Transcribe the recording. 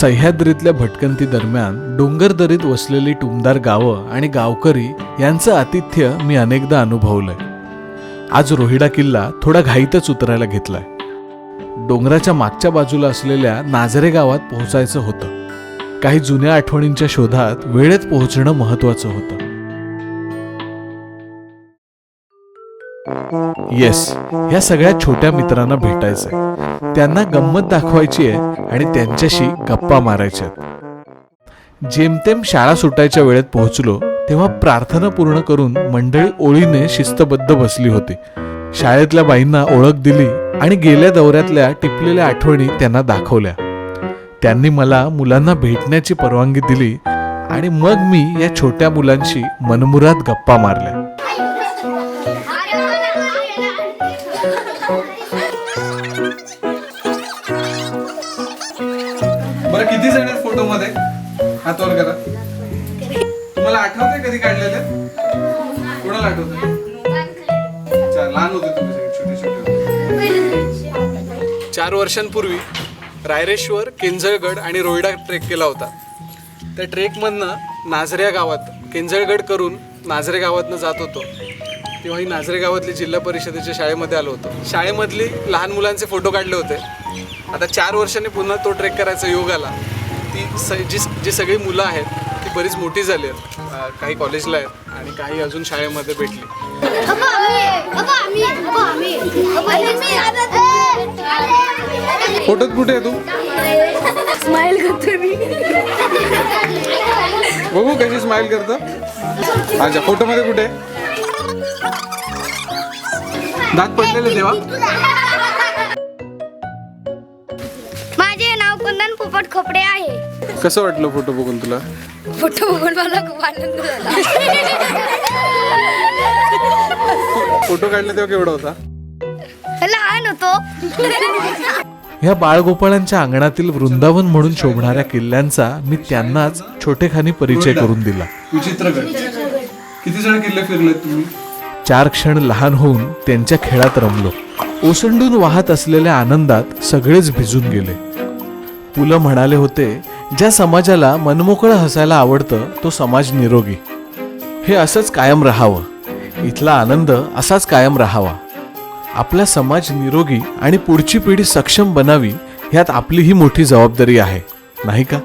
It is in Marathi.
सह्याद्रीतल्या भटकंती दरम्यान डोंगरदरीत वसलेली टुमदार गावं आणि गावकरी यांचं आतिथ्य मी अनेकदा अनुभवलंय. आज रोहिडा किल्ला थोडा घाईतच उतरायला घेतलाय. डोंगराच्या मागच्या बाजूला असलेल्या नाझरे गावात पोहोचायचं होतं. काही जुन्या आठवणींच्या शोधात वेळेत पोहोचणं महत्वाचं होतं. येस ह्या सगळ्या छोट्या मित्रांना भेटायचंय. त्यांना गंमत दाखवायची आहे आणि त्यांच्याशी गप्पा मारायच्या जेमतेम शाळा सुटायच्या वेळेत पोहोचलो तेव्हा प्रार्थना पूर्ण करून मंडळी ओळीने शिस्तबद्ध बसली होती. शाळेतल्या बाईंना ओळख दिली आणि गेल्या दौऱ्यातल्या टिपलेल्या आठवणी त्यांना दाखवल्या. त्यांनी मला मुलांना भेटण्याची परवानगी दिली आणि मग मी या छोट्या मुलांशी मनमुरात गप्पा मारल्या. बरं किती जण आहेत फोटो मध्ये हात वर करा. तुम्हाला आठवतंय कधी काढलेले? कोणाला आठवत लहान होते तुम्ही सगळे छोटे छोटे चार वर्षांपूर्वी रायरेश्वर केंजळगड आणि रोहिडा ट्रेक केला होता. त्या ट्रेकमधनं नाझऱ्या गावात केंजळगड करून नाझरे गावातनं जात होतो. तेव्हा ही नाझरे गावातली जिल्हा परिषदेच्या शाळेमध्ये आलो होतो. शाळेमधली लहान मुलांचे फोटो काढले होते. आता चार वर्षांनी पुन्हा तो ट्रेक करायचा योग आला. ती स जी जी सगळी मुलं आहेत ती बरीच मोठी झाली आहेत. काही कॉलेजला आहेत आणि काही अजून शाळेमध्ये भेटली. फोटोत कुठे आहे तू? स्माइल करतोय मी. बघू कशी स्माइल करतं. अच्छा फोटो मध्ये कुठे दात पडलेले तेव्हा माझे नाव कुंदन पोपट खोपडे आहे. कसं वाटलं फोटो बघून तुला? फोटो बघून मला खूप आनंद झाला. फोटो काढला तेव्हा केवढा होता? लहान होतो. या बाळगोपाळांच्या अंगणातील वृंदावन म्हणून शोभणाऱ्या किल्ल्यांचा मी त्यांनाच छोटेखानी परिचय करून दिला. विचित्रगड किती जण किल्ले फिरलेत तुम्ही? चार क्षण लहान होऊन त्यांच्या खेळात रमलो. ओसंडून वाहत असलेल्या आनंदात सगळेच भिजून गेले. पुलं म्हणाले होते ज्या समाजाला मनमोकळं हसायला आवडतं तो समाज निरोगी. हे असंच कायम राहावं. इथला आनंद असाच कायम राहावा. आपला समाज निरोगी आणि पुढची पिढी सक्षम बनावी ह्यात आपली ही मोठी जबाबदारी आहे. नाही का?